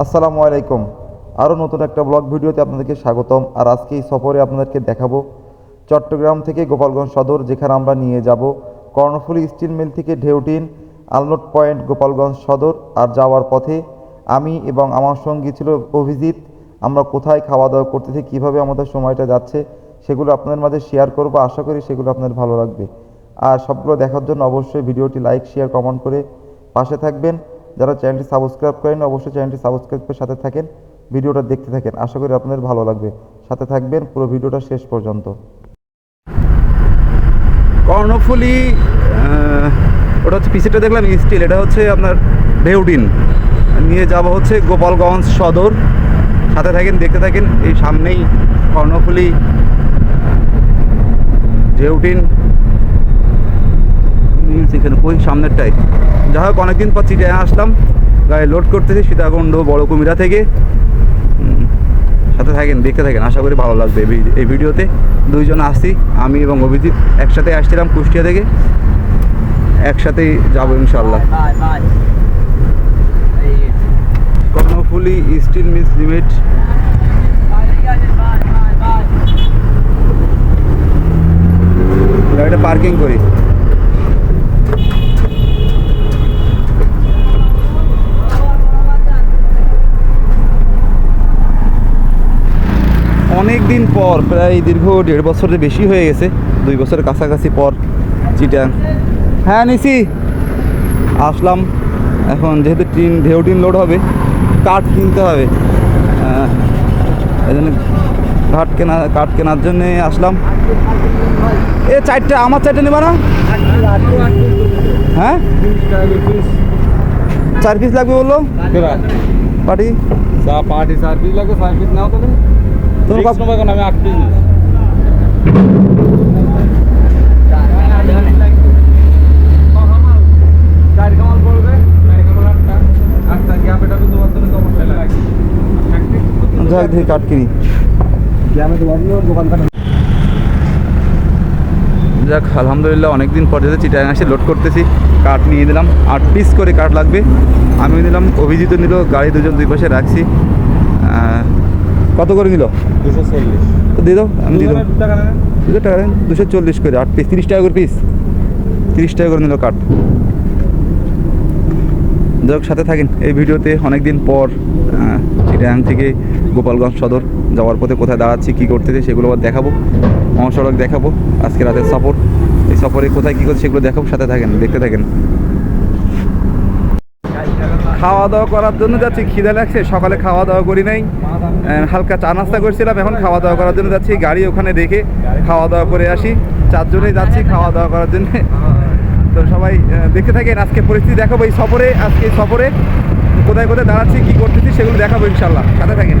আসসালামু আলাইকুম। আরও নতুন একটা ব্লগ ভিডিওতে আপনাদেরকে স্বাগতম। আর আজকে এই সফরে আপনাদেরকে দেখাবো চট্টগ্রাম থেকে গোপালগঞ্জ সদর, যেখানে আমরা নিয়ে যাব কর্ণফুলী স্টিল মিল থেকে ঢেউটিন, আলনোট পয়েন্ট, গোপালগঞ্জ সদর, আর যাওয়ার পথে আমি এবং আমার সঙ্গী ছিল অভিজিৎ। আমরা কোথায় খাওয়া দাওয়া করতেছি, কীভাবে আমাদের সময়টা যাচ্ছে, সেগুলো আপনাদের মাঝে শেয়ার করব। আশা করি সেগুলো আপনাদের ভালো লাগবে। আর সবগুলো দেখার জন্য অবশ্যই ভিডিওটি লাইক শেয়ার কমেন্ট করে পাশে থাকবেন। যারা চ্যানেলটি সাবস্ক্রাইব করেন অবশ্যই চ্যানেলটি সাবস্ক্রাইব করে সাথে থাকেন, ভিডিওটা দেখতে থাকেন। আশা করি আপনাদের ভালো লাগবে। সাথে থাকবেন পুরো ভিডিওটা শেষ পর্যন্ত। কর্ণফুলি ওটা হচ্ছে পিসিটা দেখলাম স্টিল, এটা হচ্ছে আপনার ভেউডিন নিয়ে যাব হচ্ছে গোপালগঞ্জ সদর। সাথে থাকেন, দেখতে থাকেন, এই সামনেই কর্ণফুলি ঢেউটিন মিলস এখানে ওই সামনেরটাই। যা হোক অনেকদিন পর চিটায় আসলাম। গায়ে লোড করতেছি সীতাকুণ্ড বড় কুমিরা থেকে সাথে থাকেন দেখতে থাকেন। আশা করি ভালো লাগবে এই ভিডিওতে। দুইজন আসছি আমি এবং অভিজিৎ। একসাথে আসছিলাম কুষ্টিয়া থেকে। একসাথেই যাব ইনশাল্লাহ কর্ণফুলি স্টিল মিলস লিমিট গাড়িটা পার্কিং করি। অনেক দিন পর প্রায় দীর্ঘ দেড় বছরের বেশি হয়ে গেছে দুই বছরের কাছাকাছি পর চিটাং। হ্যাঁ নিছি। আসলাম। এখন যেহেতু টিন ঢেউ টিন লোড হবে কাঠ কিনতে হবে। এই জন্য কাঠ কেনা কাঠ কেনার জন্যে আসলাম। এ চারটে আমার চারটে নেবা না? হ্যাঁ? চার পিস লাগবে বলল? পার্টি? পার্টি লাগবে চার পিস নাও তাহলে। আমি আট পিস যাক দেখি কাঠ কিনি। যাক আলহামদুলিল্লাহ অনেকদিন পর যেতে চিটাং আসে লোড করতেছি কাঠ নিয়ে দিলাম আট পিস করে কাঠ লাগবে। আমি নিলাম অভিজিৎ নিল গাড়ি দুজন দুই পাশে রাখছি। কত করে নিল দুশো চল্লিশ। দিয়ে দাও আমি দিয়ে টাকা দুশো টাকা দেন দুশো চল্লিশ করে আট পিস তিরিশ টাকা করে পিস তিরিশ টাকা করে নিল কাঠ। যাক সাথে থাকেন। এই ভিডিওতে অনেক দিন পর চিটাগাং থেকে গোপালগঞ্জ সদর যাওয়ার পথে কোথায় দাঁড়াচ্ছি কী করতেছে সেগুলো আবার দেখাবো। মহাসড়ক দেখাবো আজকে রাতের সফর। এই সফরে কোথায় কী করছে সেগুলো দেখাবো সাথে থাকেন দেখতে থাকেন। খাওয়া দাওয়া করার জন্য যাচ্ছি খিদে লাগছে সকালে খাওয়া দাওয়া করি নাই। হালকা চা নাস্তা করছিলাম, এখন খাওয়া দাওয়া করার জন্য যাচ্ছি, গাড়ি ওখানে রেখে খাওয়া দাওয়া করে আসি। চারজনেই যাচ্ছি খাওয়া দাওয়া করার জন্য। তো সবাই দেখতে থাকেন, আজকে পরিস্থিতি দেখাবো এই সফরে, আজকে এই সফরে। কোথায় কোথায় দাঁড়াচ্ছি, কী করতেছি, সেগুলো দেখাবো ইনশাল্লাহ। সাথে থাকেন।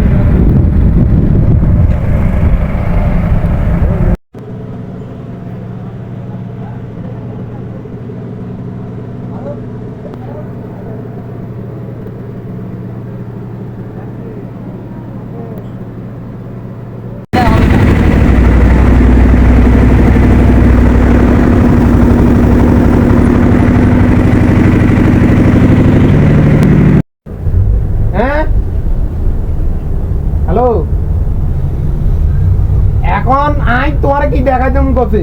এখন আই তোমার কি দেখাই করছে?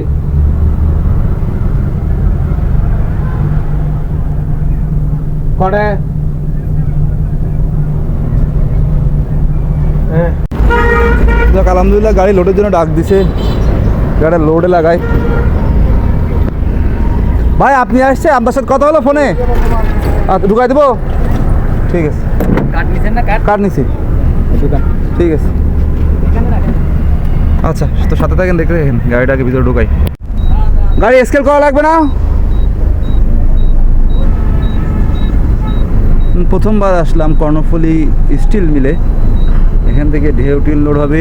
কটে। হ্যাঁ। যাক আলহামদুলিল্লাহ গাড়ি লোডের জন্য ডাক দিছে। গাড়ি লোডে লাগাই। ভাই আপনি আসছে? আপনার সাথে কথা হলো ফোনে? আচ্ছা ঢুকাই দেবো? ঠিক আছে। কাট নিছেন না কাট? কার নিছি। ঠিক আছে। আচ্ছা তো সাথে থাকেন দেখতে দেখেন, গাড়িটাকে ভিতরে ঢুকাই। গাড়ি স্কেল করা লাগবে না? প্রথমবার আসলাম কর্ণফুলি স্টিল মিলে এখান থেকে ঢেউ টিল লোড হবে।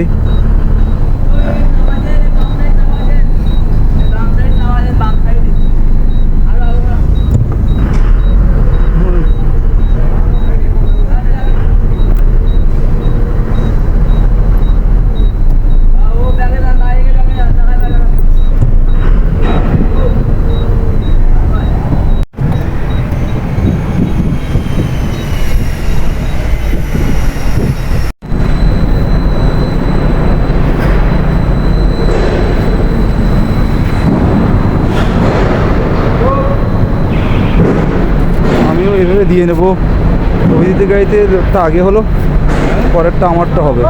দিয়ে নেব। অভিজিতের গাড়িতে আগে হলো পরেরটা আমারটা হবে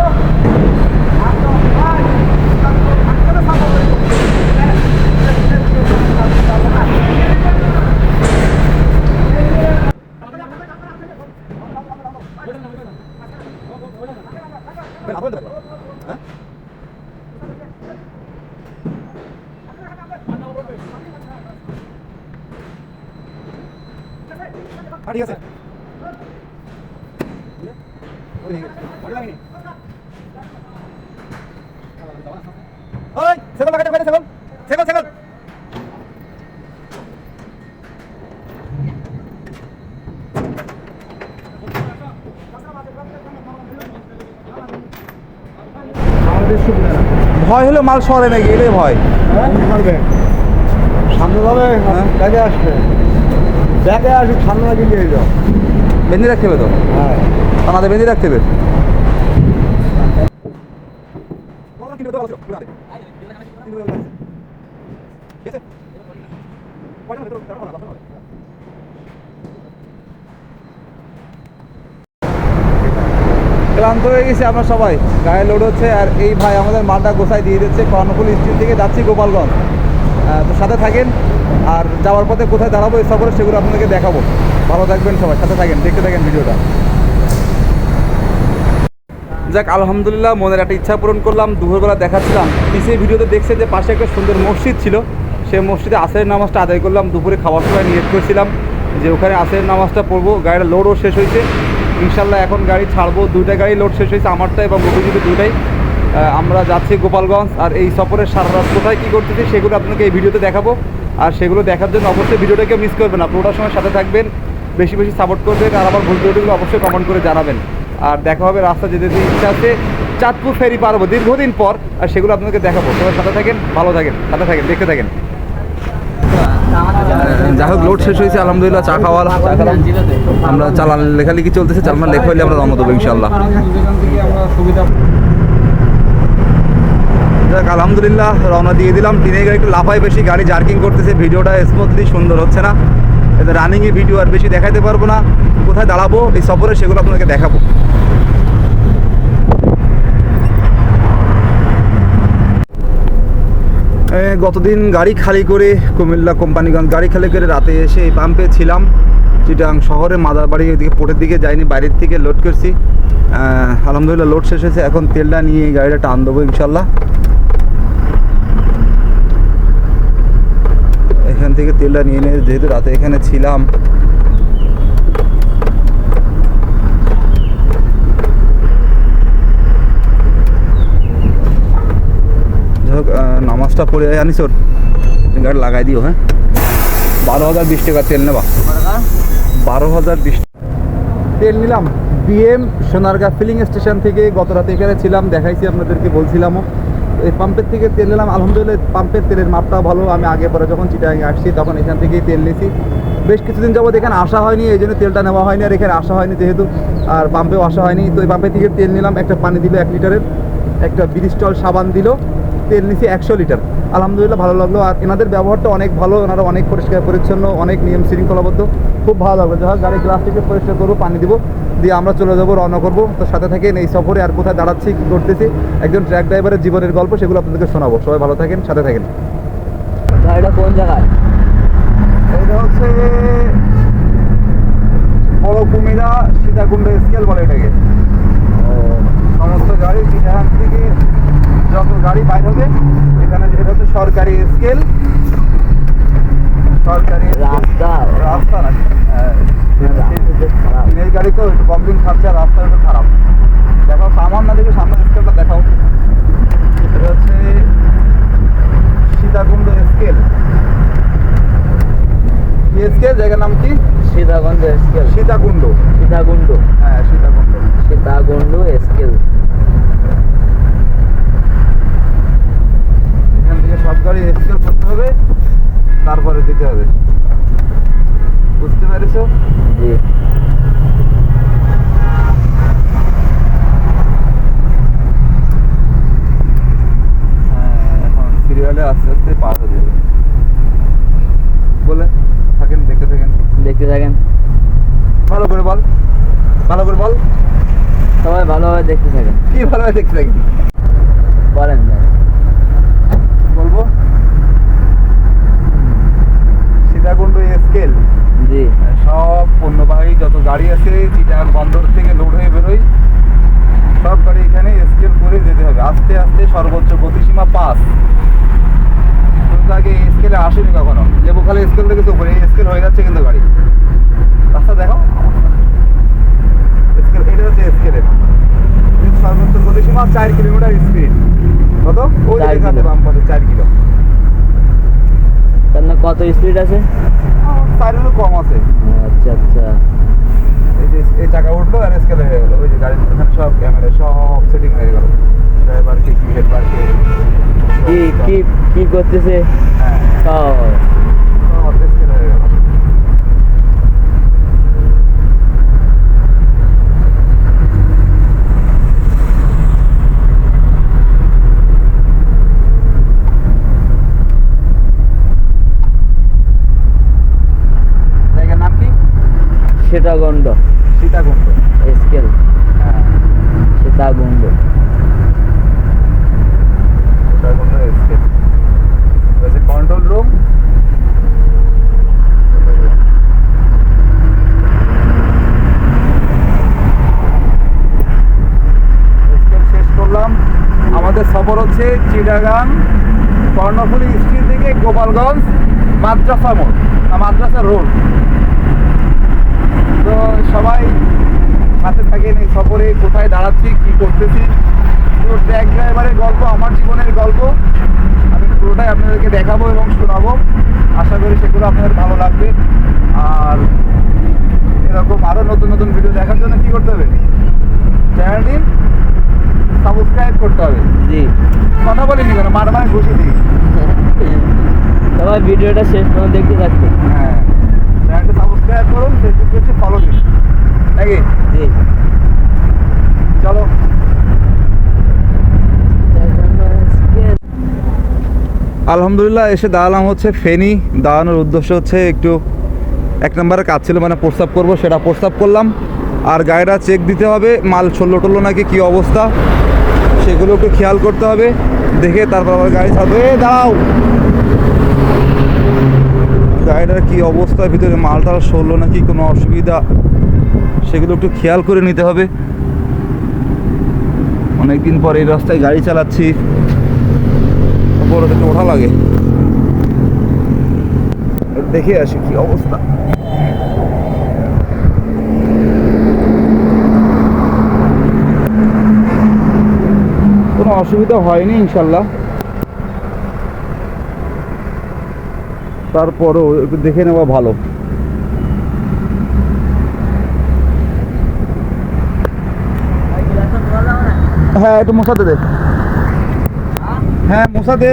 ঠিক আছে ওই সেকল লাগাতে পারে সেকল সেকল সেকল হলো মাল সরে নাকি? এটাই ভয়। সামনে যাবে? হ্যাঁ। ব্যাগে আসবে। ব্যাগে আসবে সামনে নিয়ে যাও। বেঁধে রাখতে হবে তো? হ্যাঁ। আমাদের বেঁধে রাখতে হবে। ক্লান্ত হয়ে গেছি আমরা সবাই। গায়ে লোড হচ্ছে আর এই ভাই আমাদের মালটা গোসাই দিয়ে দিচ্ছে। কর্ণফুল স্ট্রিট থেকে যাচ্ছি গোপালগঞ্জ। তো সাথে থাকেন আর যাওয়ার পথে কোথায় দাঁড়াবো এই সফরে সেগুলো আপনাদেরকে দেখাবো। ভালো থাকবেন সবাই, সাথে থাকেন, দেখতে থাকেন ভিডিওটা। যাক, আলহামদুলিল্লাহ, মনের একটা ইচ্ছা পূরণ করলাম, দুপুরবেলা দেখাচ্ছিলাম। পিছিয়ে ভিডিওতে দেখছে যে পাশে একটা সুন্দর মসজিদ ছিল। সেই মসজিদে আসরের নামাজটা আদায় করলাম, দুপুরে খাওয়ার সময় নিয়ত করেছিলাম যে ওখানে আসরের নামাজটা পড়ব গাড়িটা লোডও শেষ হয়েছে। ইনশাল্লাহ এখন গাড়ি ছাড়বো। দুইটা গাড়ি লোড শেষ হয়েছে আমারটা এবং অভিজিতের দুইটাই। আহ, আমরা যাচ্ছি গোপালগঞ্জ। আর এই সফরের সারা রাত কোথায় কী করতেছি সেগুলো আপনাকে এই ভিডিওতে দেখাবো। আর সেগুলো দেখার জন্য অবশ্যই ভিডিওটাকে মিস করবেন পুরোটার সময় সাথে থাকবেন বেশি বেশি সাপোর্ট করবেন আর আমার ভুল ত্রুটিগুলো অবশ্যই কমেন্ট করে জানাবেন। আর দেখা হবে রাস্তা যেতে যেতে ইচ্ছা আছে চাঁদপুর ফেরি পারব দীর্ঘদিন পর আর সেগুলো আপনাকে দেখাবো। সবাই সাথে থাকেন ভালো থাকেন সাথে থাকেন দেখতে থাকেন। যাই হোক লোড শেষ হয়েছে, আলহামদুলিল্লাহ, চা খাওয়া আমরা চালান লেখালেখি চলতেছে, চালান লেখা হইলে আমরা দেবো ইনশাল্লাহ যাক, আলহামদুলিল্লাহ, রওনা দিয়ে দিলাম। দিনের গাড়ি একটু লাফায় বেশি, গাড়ি জার্কিং করতেছে, ভিডিওটা স্মুথলি সুন্দর হচ্ছে না। রানিংয়ে ভিডিও আর বেশি দেখাতে পারব না। কোথায় দাঁড়াবো, এই সফরে সেগুলো আপনাদেরকে দেখাবো। গতদিন গাড়ি খালি করে কুমিল্লা কোম্পানিগঞ্জ গাড়ি খালি করে রাতে এসে এই পাম্পে ছিলাম। চিটাং শহরে মাদারবাড়ি ওইদিকে পোর্টের দিকে যাইনি, বাইরের থেকে লোড করছি। আলহামদুলিল্লাহ লোড শেষ হয়েছে। এখন তেলটা নিয়ে এই গাড়িটা টান দেবো ইনশাল্লাহ এখান থেকে তেলটা নিয়ে নিয়ে যেহেতু রাতে এখানে ছিলাম হোক নামাজটা পড়ে আনিস ওর গাড়ি লাগাই দিও হ্যাঁ? বারো হাজার বিশ টাকা তেল নেবা। বারো হাজার বিশ তেল নিলাম। বিএম সোনারগাঁ ফিলিং স্টেশন থেকে গত রাতে এখানে ছিলাম, দেখাইছি আপনাদেরকে, বলছিলামও। এই পাম্পের থেকে তেল নিলাম। আলহামদুলিল্লাহ পাম্পের তেলের মাপটা ভালো। আমি আগে পরে যখন চিটাং আসছি, তখন এখান থেকেই তেল নিয়েছি বেশ কিছুদিন যাবত এখানে আসা হয়নি, এই জন্য তেলটা নেওয়া হয়নি, আর এখানে আসা হয়নি যেহেতু, আর পাম্পেও আসা হয়নি। তো এই পাম্পের থেকে তেল নিলাম। একটা পানি দিল এক লিটারের। একটা ব্রিস্টল সাবান দিল। তেল নিছি একশো লিটার। আলহামদুলিল্লাহ ভালো লাগল। আর এনাদের ব্যবহারটা অনেক ভালো ওনারা অনেক পরিষ্কার পরিচ্ছন্ন অনেক নিয়ম শৃঙ্খলাবদ্ধ। খুব ভালো লাগল। যা গাড়ির গ্লাস থেকে পরিষ্কার করব পানি দিব দিয়ে আমরা চলে যাব রওনা করব। তো সাথে থাকেন এই সফরে আর কোথায় দাঁড়াচ্ছি কী করতেছি একজন ট্র্যাক ড্রাইভারের জীবনের গল্প সেগুলো আপনাদেরকে শোনাবো। সবাই ভালো থাকেন সাথে থাকেন। গাড়িটা কোন জায়গায়? এটা হচ্ছে বড় কুমিরা সীতাকুণ্ড স্কেল বলে এটাকে। গাড়ি এখান থেকে যত গাড়ি বাইর হবে এখানে এটা হচ্ছে সরকারি স্কেল সরকারি রাস্তা। রাস্তা নাকি হ্যাঁ। এই গাড়ি তো কমপ্লিট খাচ্ছে আর রাস্তা একটু খারাপ। দেখো সামান না দেখে সামনে স্কেলটা দেখাও। এটা হচ্ছে সীতাকুণ্ড স্কেল স্কেল জায়গার নাম কি? সীতাগঞ্জ স্কেল সীতাকুণ্ড। সীতাকুণ্ড। হ্যাঁ সীতাকুণ্ড। সীতাকুণ্ড স্কেল থেকে সব গাড়ি স্কেল করতে হবে তারপরে দিতে হবে। বুঝতে পেরেছ? জি। হ্যাঁ এখন সিরিয়ালে আস্তে আস্তে পার হয়ে যাবে। বলে থাকেন দেখতে থাকেন। দেখতে থাকেন। ভালো করে বল সবাই ভালোভাবে দেখতে থাকেন। কি ভালোভাবে দেখতে থাকি বলেন ভাই বলব সীতাকুণ্ড স্কেল জি সব পণ্যবাহী যত গাড়ি আছে চিটাং বন্দর থেকে লোড হয়ে বেরোয় সব গাড়ি এখানে স্কেল করে যেতে হবে। আস্তে আস্তে সর্বোচ্চ গতিসীমা পাস কিন্তু আগে স্কেলে আসেনি কখনো। লেবুখালী স্কেল থেকে তো উপরে। স্কেল হয়ে যাচ্ছে কিন্তু গাড়ি। রাস্তা দেখো। স্কেল এটা হচ্ছে স্কেলের সর্বোচ্চ গতিসীমা চার কিলোমিটার স্পিড কত? ওই চার কিলো। বাম পাশে চার কিলো। তার কত স্পিড আছে? চারেরও কম আছে। আচ্ছা আচ্ছা। এই যে এই চাকা উঠল আর স্কেলে হয়ে গেলো। ওই যে গাড়ির ওখানে সব ক্যামেরা সব সেটিং হয়ে গেলো। ড্রাইভার কি হেড কি। কি কি করতেছে? হ্যাঁ সব সব স্কেল হয়ে গেল জায়গার নাম কি সীতাকুণ্ড। সীতাকুণ্ড। স্কেল হ্যাঁ। Sitakunda. Sitakunda scale control room শেষ করলাম। আমাদের সফর হচ্ছে চিটাগাং কর্ণফুলি স্ট্রিট থেকে গোপালগঞ্জ মাদ্রাসা মোড় মাদ্রাসা রোড তো সবাই সাথে থাকেন এই সফরে কোথায় দাঁড়াচ্ছি কি করতেছি। পুরো ট্র্যাক ড্রাইভারের গল্প আমার জীবনের গল্প। আমি পুরোটাই আপনাদেরকে দেখাবো এবং শোনাবো। আশা করি সেগুলো আপনাদের ভালো লাগবে। আর এরকম আরও নতুন নতুন ভিডিও দেখার জন্য কি করতে হবে? চ্যানেলটি সাবস্ক্রাইব করতে হবে। জি। কথা বলিনি কেন? মার মানে ঘুষি দিই সবাই ভিডিওটা শেষ পর্যন্ত দেখতে থাকবে হ্যাঁ। চ্যানেলটা সাবস্ক্রাইব করুন ফেসবুক পেজে ফলো দিন। নাকি? জি। চলো। আলহামদুলিল্লাহ এসে দাঁড়ালাম হচ্ছে ফেনি। দাঁড়ানোর উদ্দেশ্য হচ্ছে একটু এক নম্বরে কাজ ছিল মানে প্রস্তাব করব সেটা প্রস্তাব করলাম। আর গাড়িটা চেক দিতে হবে মাল ছল্লো টল্লো নাকি কী অবস্থা সেগুলো একটু খেয়াল করতে হবে। দেখে তারপর আবার গাড়ি ছাড়বে। দাও গাড়িটার কী অবস্থার ভিতরে মালটাল সরলো নাকি কোনো অসুবিধা, সেগুলো একটু খেয়াল করে নিতে হবে। অনেকদিন পর এই রাস্তায় গাড়ি চালাচ্ছি। বড় ওঠা লাগে। দেখে আসি কি অবস্থা। কোনো অসুবিধা হয়নি, ইনশাল্লাহ। তারপরও একটু দেখে নেওয়া ভালো। হ্যাঁ একটু মশা দে হ্যাঁ মশা দে।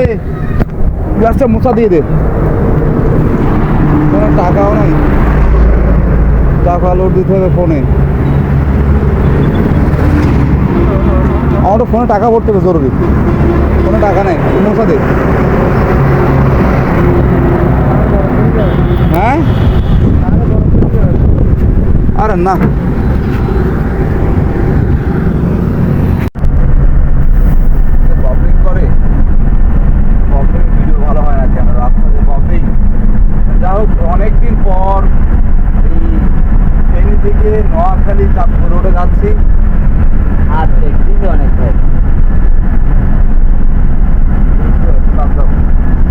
গ্লাসটা মশা দিয়ে দে। টাকাও নাই। টাকা লোড দিতে হবে ফোনে। আমার ফোনে টাকা ভরতে হবে জরুরি। কোনো টাকা নেই। মশা দে হ্যাঁ আরে না পাবলিক করে পাবলিক ভিডিও ভালো হয় না কেন রাস্তাতে পাবলিক যা হোক অনেকদিন পর এই ফেনী থেকে নোয়াখালী চাঁদপুর রোডে যাচ্ছি হাত দেখতেছি অনেক ভাই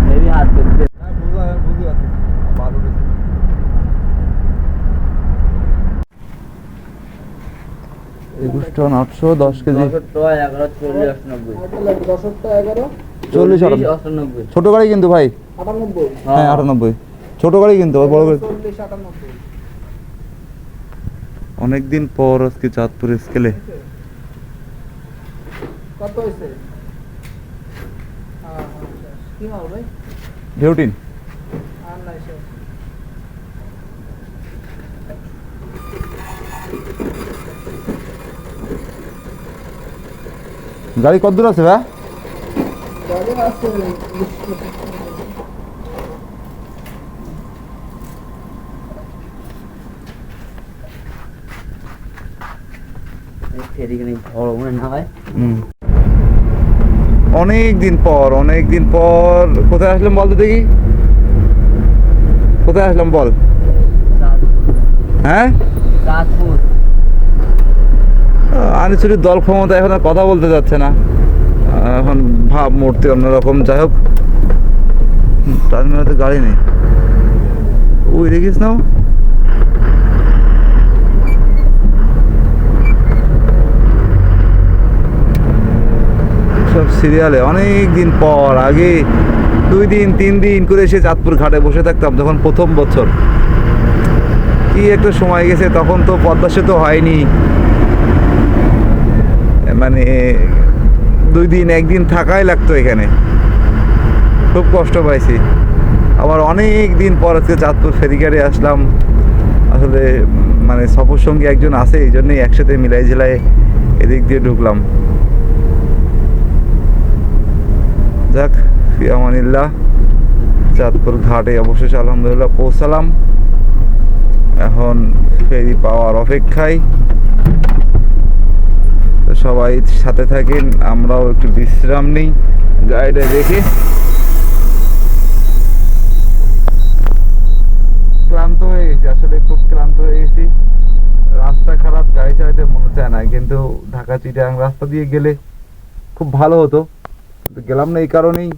হেভি হাত দেখতে হ্যাঁ বুঝতে বুঝতে পারছি ভালো রয়েছে একুশ টন আটশো দশ কেজি। চল্লিশ ছোট গাড়ি কিন্তু ভাই। হ্যাঁ। আটানব্বই। ছোট গাড়ি কিন্তু বড় গাড়ি। অনেকদিন পর আজকে চাঁদপুর স্কেলে। কত হয়েছে? ভাই? ঢেউটিন। আর নাই গাড়ি কত দূর আছে ভাই। অনেক দিন পর অনেক দিন পর। কোথায় আসলাম বল তো দেখি। কোথায় আসলাম বল? হ্যাঁ? আনিসুরির দল ক্ষমতা এখন আর কথা বলতে যাচ্ছে না। এখন ভাব, মূর্তি অন্যরকম, যাই হোক। টার্মিনালে গাড়ি নেই। ওই দেখিস না সব সিরিয়ালে অনেক দিন পর, আগে দুই দিন, তিন দিন করে এসে চাঁদপুর ঘাটে বসে থাকতাম যখন প্রথম বছর। কি একটা সময় গেছে, তখন তো পদ্মা সেতু হয়নি। মানে দুই দিন, একদিন থাকাই লাগতো এখানে। খুব কষ্ট পাইছি। আবার অনেক দিন পর আজকে চাঁদপুর ফেরিঘাটে আসলাম। আসলে মানে সফর সঙ্গী একজন আছে, এই জন্যই একসাথে মিলাই ঝিলাই এদিক দিয়ে ঢুকলাম। যাক, ফিয়ামানিল্লাহ, চাঁদপুর ঘাটে অবশেষে আলহামদুলিল্লাহ পৌঁছালাম। এখন ফেরি পাওয়ার অপেক্ষায়। তো সবাই সাথে থাকেন আমরাও একটু বিশ্রাম নিই গাড়িটা দেখে। ক্লান্ত হয়ে গেছি আসলে খুব ক্লান্ত হয়ে গেছি। রাস্তা খারাপ গাড়ি চালাতে মনে চায় না কিন্তু ঢাকা চিটাং রাস্তা দিয়ে গেলে খুব ভালো হতো। গেলাম না এই কারণেই।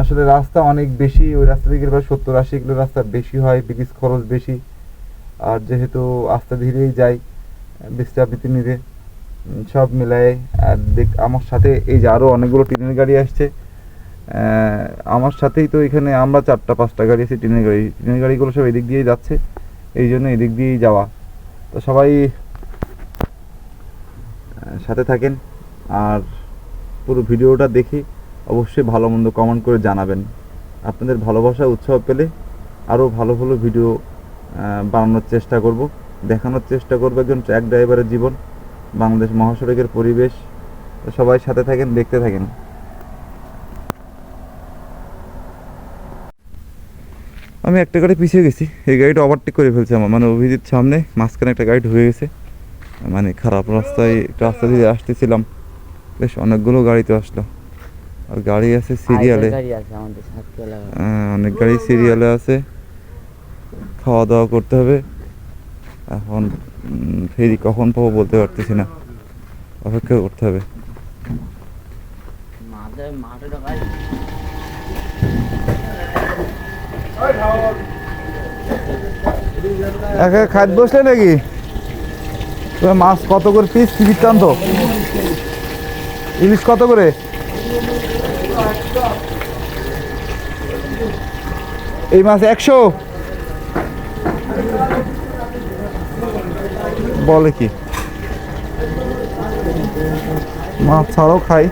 আসলে রাস্তা অনেক বেশি ওই রাস্তা দিয়ে গেলে সত্তর আশি কিলো রাস্তা বেশি হয় ব্রিজ খরচ বেশি। আর যেহেতু আস্তে ধীরেই যাই বিশ্রাবৃতি নিতে। উম, সব মিলায়ে, আর দেখ, আমার সাথে এই যে আরও অনেকগুলো ট্রেনের গাড়ি আসছে আমার সাথেই তো এখানে আমরা চারটা, পাঁচটা গাড়ি আছে ট্রেনের গাড়ি। ট্রেনের গাড়িগুলো সব এদিক দিয়েই যাচ্ছে, এই জন্য এদিক দিয়েই যাওয়া। তো সবাই সাথে থাকেন, আর পুরো ভিডিওটা দেখে অবশ্যই ভালো মন্দ কমেন্ট করে জানাবেন। আপনাদের ভালোবাসা, উৎসাহ পেলে আরও ভালো ভালো ভিডিও বানানোর চেষ্টা করব। দেখানোর চেষ্টা করব একজন ট্র্যাক ড্রাইভারের জীবন। বাংলাদেশ মহাসড়কের পরিবেশ সবাই সাথে থাকেন দেখতে থাকেন। আমি একটা গাড়ি পিছিয়ে গেছি। এই গাড়িটা ওভারটেক করে ফেলছে আমার। মানে অভিজিৎ সামনে মাঝখানে একটা গাড়ি ঢুকে গেছে। মানে খারাপ রাস্তায় রাস্তা দিয়ে আসতেছিলাম। বেশ অনেকগুলো গাড়িতে আসলো। আর গাড়ি আছে সিরিয়ালে। সাততলা অনেক গাড়ি সিরিয়ালে আছে। খাওয়া দাওয়া করতে হবে। এখন ফেরি কখন পাবো বলতে পারতেছি না। অপেক্ষা করতে হবে। একা খাদ বসলে নাকি? তোমার মাছ কত করে পিস কি বৃত্তান্ত ইলিশ কত করে? এই মাছ একশো? বলে কি? মাছ ছাড়াও খাই।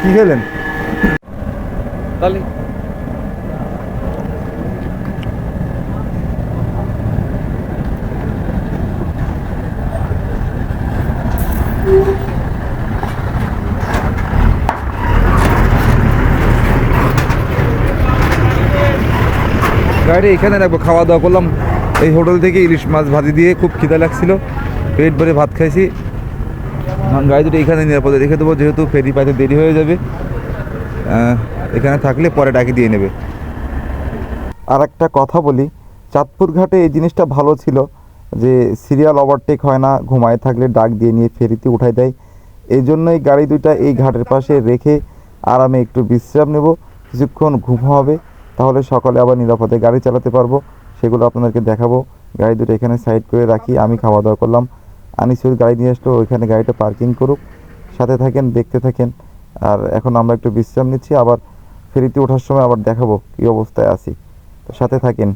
কি খেলেন? তাহলে গাড়ি এখানে রাখব খাওয়া দাওয়া করলাম। এই হোটেল থেকে ইলিশ মাছ ভাজি দিয়ে খুব খিদা লাগছিল। পেট ভরে ভাত খাইছি। গাড়ি দুটো এখানে নিরাপদে রেখে দেবো, যেহেতু ফেরি পাইতে দেরি হয়ে যাবে। এখানে থাকলে পরে ডাকি দিয়ে নেবে। আর একটা কথা বলি চাঁদপুর ঘাটে এই জিনিসটা ভালো ছিল যে সিরিয়াল ওভারটেক হয় না, ঘুমায় থাকলে ডাক দিয়ে নিয়ে ফেরিতে উঠাই দেয়। এই জন্যই গাড়ি দুইটা এই ঘাটের পাশে রেখে আরামে একটু বিশ্রাম নেব। কিছুক্ষণ ঘুম হবে। তাহলে সকালে আবার নিরাপদে গাড়ি চালাতে পারব। সেগুলো আপনাদেরকে দেখাবো। গাড়ি দুটো এখানে সাইড করে রাখি, আমি খাওয়া দাওয়া করলাম। আনিসুর গাড়ি নিয়ে আসলো, ওইখানে গাড়িটা পার্কিং করুক। সাথে থাকেন, দেখতে থাকেন। আর এখন আমরা একটু বিশ্রাম নিচ্ছি, আবার ফেরিতে ওঠার সময় আবার দেখাবো কী অবস্থায় আছি। তো সাথে থাকেন।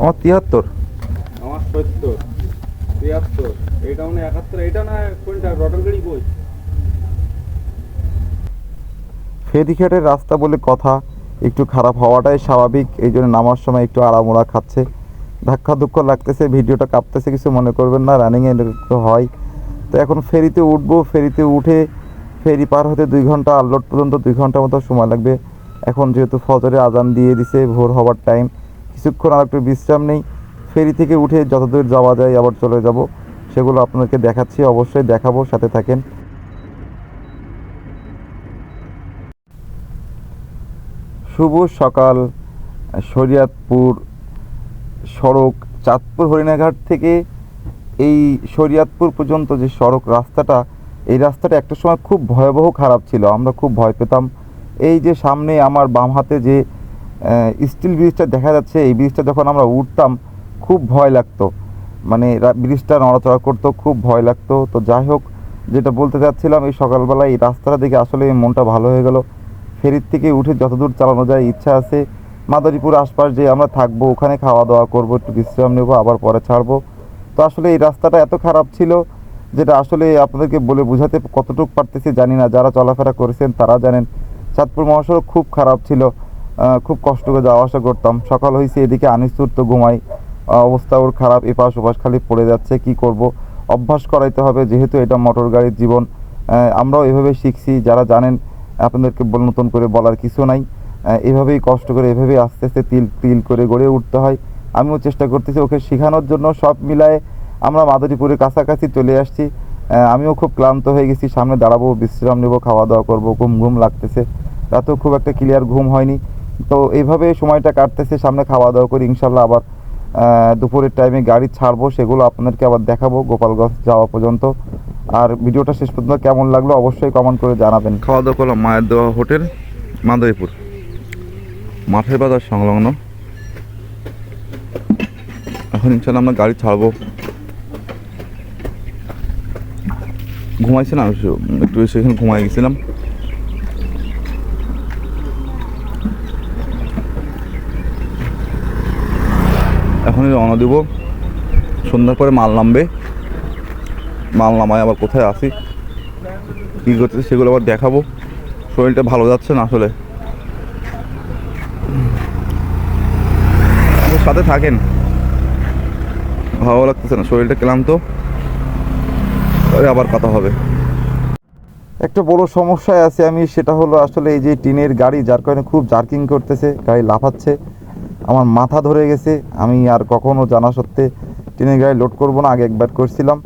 আমার তিয়াত্তর। আমার সত্তর। তিয়াত্তর। এটা মানে একাত্তর। এটা না কোনটা? রটর গাড়ি কই ফেরিঘাটের রাস্তা বলে কথা, একটু খারাপ হওয়াটাই স্বাভাবিক, এই জন্য নামার সময় একটু আড়ামোড়া খাচ্ছে। ধাক্কা দুঃখ লাগতেছে, ভিডিওটা কাঁপতেছে, কিছু মনে করবেন না রানিংয়ে একটু হয়। তো এখন ফেরিতে উঠবো, ফেরিতে উঠে ফেরি পার হতে দুই ঘণ্টা আনলোড পর্যন্ত দুই ঘণ্টা মতো সময় লাগবে। এখন যেহেতু ফজরে আজান দিয়ে দিছে, ভোর হওয়ার টাইম কিছুক্ষণ আর একটু বিশ্রাম নেই। ফেরি থেকে উঠে যতদূর যাওয়া যায় আবার চলে যাব, সেগুলো আপনাদেরকে দেখাচ্ছি, অবশ্যই দেখাবো, সাথে থাকেন। শুভ সকাল, শরিয়াতপুর সড়ক চাঁদপুর হরিণাঘাট থেকে। এই শরিয়াতপুর পর্যন্ত যে সড়ক রাস্তাটা, এই রাস্তাটা একটা সময় খুব ভয়াবহ খারাপ ছিল, আমরা খুব ভয় পেতাম। এই যে সামনে আমার বাম হাতে যে স্টিল ব্রিজটা দেখা যাচ্ছে, এই ব্রিজটা যখন আমরা উঠতাম, খুব ভয় লাগতো। মানে ব্রিজটা নড়াচড়া করতো, খুব ভয় লাগতো। তো যাই হোক, যেটা বলতে চাচ্ছিলাম, এই সকালবেলা এই রাস্তাটা দেখে আসলে মনটা ভালো হয়ে গেল। ফেরির থেকে উঠে যতদূর চালানো যায় ইচ্ছা আছে, মাদারীপুর আশপাশ যে আমরা থাকব, ওখানে খাওয়া দাওয়া করব, একটু বিশ্রাম নেব, আবার পরে ছাড়বো। তো আসলে এই রাস্তাটা এত খারাপ ছিল যেটা আসলে আপনাদেরকে বলে বোঝাতে কতটুকু পারতেছি জানি না। যারা চলাফেরা করেছেন তারা জানেন, চাঁদপুর মহাসড়ক খুব খারাপ ছিল। খুব কষ্ট করে যাওয়া আসা করতাম। সকাল হয়েছে এদিকে আনিসুর তো ঘুমাই। অবস্থা ওর খারাপ, এপাশ ওপাশ খালি পড়ে যাচ্ছে, কি করব? অভ্যাস করাইতে হবে, যেহেতু এটা মোটর গাড়ির জীবন। আমরাও এভাবে শিখছি, যারা জানেন আপনাদেরকে নতুন করে বলার কিছু নাই। এভাবেই কষ্ট করে, এভাবেই আস্তে আস্তে তিল তিল করে গড়ে উঠতে হয়। আমিও চেষ্টা করতেছি ওকে শেখানোর জন্য সব মিলায়ে আমরা মাদারীপুরের কাছাকাছি চলে আসছি। আমিও খুব ক্লান্ত হয়ে গেছি, সামনে দাঁড়াবো, বিশ্রাম নেব খাওয়া দাওয়া করব, ঘুম ঘুম লাগতেছে। রাতেও খুব একটা ক্লিয়ার ঘুম হয়নি। তো এইভাবে সময়টা কাটতেছে, সামনে খাওয়া দাওয়া করি, ইনশাল্লাহ আবার দুপুরের টাইমে গাড়ি ছাড়বো, সেগুলো আপনাদেরকে আবার দেখাবো গোপালগঞ্জ যাওয়া পর্যন্ত। আর ভিডিওটা শেষ পর্যন্ত কেমন লাগল অবশ্যই কমেন্ট করে জানাবেন। খাওয়া দাওয়া করলাম মায়ের দেওয়া হোটেল, মাদারীপুর। মাঠের বাজার সংলগ্ন। এখন ইনশাল্লাহ আমরা গাড়ি ছাড়বো। ঘুমাইছিলাম, একটু সেখানে ঘুমাই গেছিলাম। এখনই রওনা দিব। সন্ধ্যার পরে মাল নামবে। মাল নামায় আবার কোথায় আসি, কী করতেছে সেগুলো আবার দেখাবো। শরীরটা ভালো যাচ্ছে না আসলে। সাথে থাকেন। ভালো লাগতেছে না, শরীরটা ক্লান্ত। আবার কথা হবে। একটা বড় সমস্যায় আছে আমি, সেটা হলো আসলে এই যে টিনের গাড়ি, যার কারণে খুব জার্কিং করতেছে, গাড়ি লাফাচ্ছে। আমার মাথা ধরে গেছে, আমি আর কখনও জানা সত্ত্বে ট্রেনের গাড়ি লোড করব না, আগে একবার করছিলাম।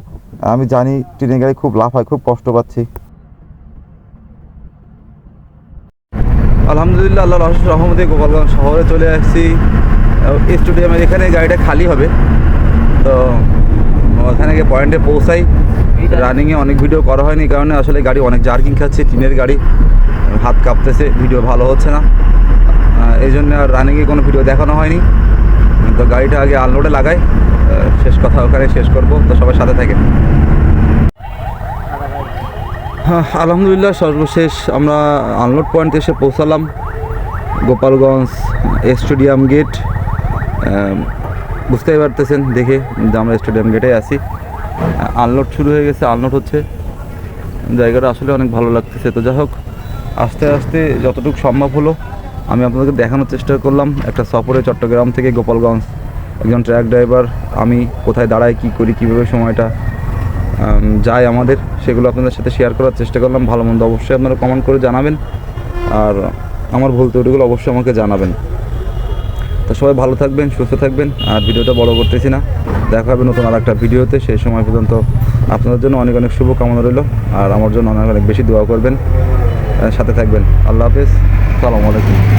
আমি জানি ট্রেনের গাড়ি খুব লাভ হয় খুব কষ্ট পাচ্ছি। আলহামদুলিল্লাহ আল্লাহ রহস রহমতে গোপালগঞ্জ শহরে চলে আসছি। স্টেডিয়ামের এখানে গাড়িটা খালি হবে। তো ওখানে গিয়ে পয়েন্টে পৌঁছাই। রানিংয়ে অনেক ভিডিও করা হয়নি কারণে আসলে গাড়ি অনেক জার্কিং খাচ্ছে, টিনের গাড়ি। হাত কাঁপতেছে ভিডিও ভালো হচ্ছে না। এই জন্য আর রানিংয়ে কোনো ভিডিও দেখানো হয়নি। তো গাড়িটা আগে আনলোডে লাগাই শেষ কথা ওখানে শেষ করব, তো সবাই সাথে থাকে। হ্যাঁ আলহামদুলিল্লাহ, সর্বশেষ আমরা আনলোড পয়েন্টে এসে পৌঁছালাম। গোপালগঞ্জ স্টেডিয়াম গেট বুঝতেই পারতেছেন, দেখে যে আমরা স্টেডিয়াম গেটে আছি। আনলোড শুরু হয়ে গেছে আনলোড হচ্ছে। জায়গাটা আসলে অনেক ভালো লাগতেছে। তো যাই হোক, আস্তে আস্তে যতটুকু সম্ভব হলো আমি আপনাদেরকে দেখানোর চেষ্টা করলাম একটা সফরে চট্টগ্রাম থেকে গোপালগঞ্জ, একজন ট্রাক ড্রাইভার, আমি কোথায় দাঁড়াই কী করি, কীভাবে সময়টা যায় আমাদের, সেগুলো আপনাদের সাথে শেয়ার করার চেষ্টা করলাম। ভালো মন্দ অবশ্যই আপনারা কমেন্ট করে জানাবেন। আর আমার ভুল ত্রুটিগুলো অবশ্যই আমাকে জানাবেন। তো সবাই ভালো থাকবেন, সুস্থ থাকবেন। আর ভিডিওটা বড় করতেছি না। দেখা হবে নতুন আর একটা ভিডিওতে। সেই সময় পর্যন্ত আপনাদের জন্য অনেক অনেক শুভ কামনা রইল। আর আমার জন্য অনেক অনেক বেশি দোয়া করবেন। সাথে থাকবেন। আল্লাহ হাফেজ। সালামু আলাইকুম।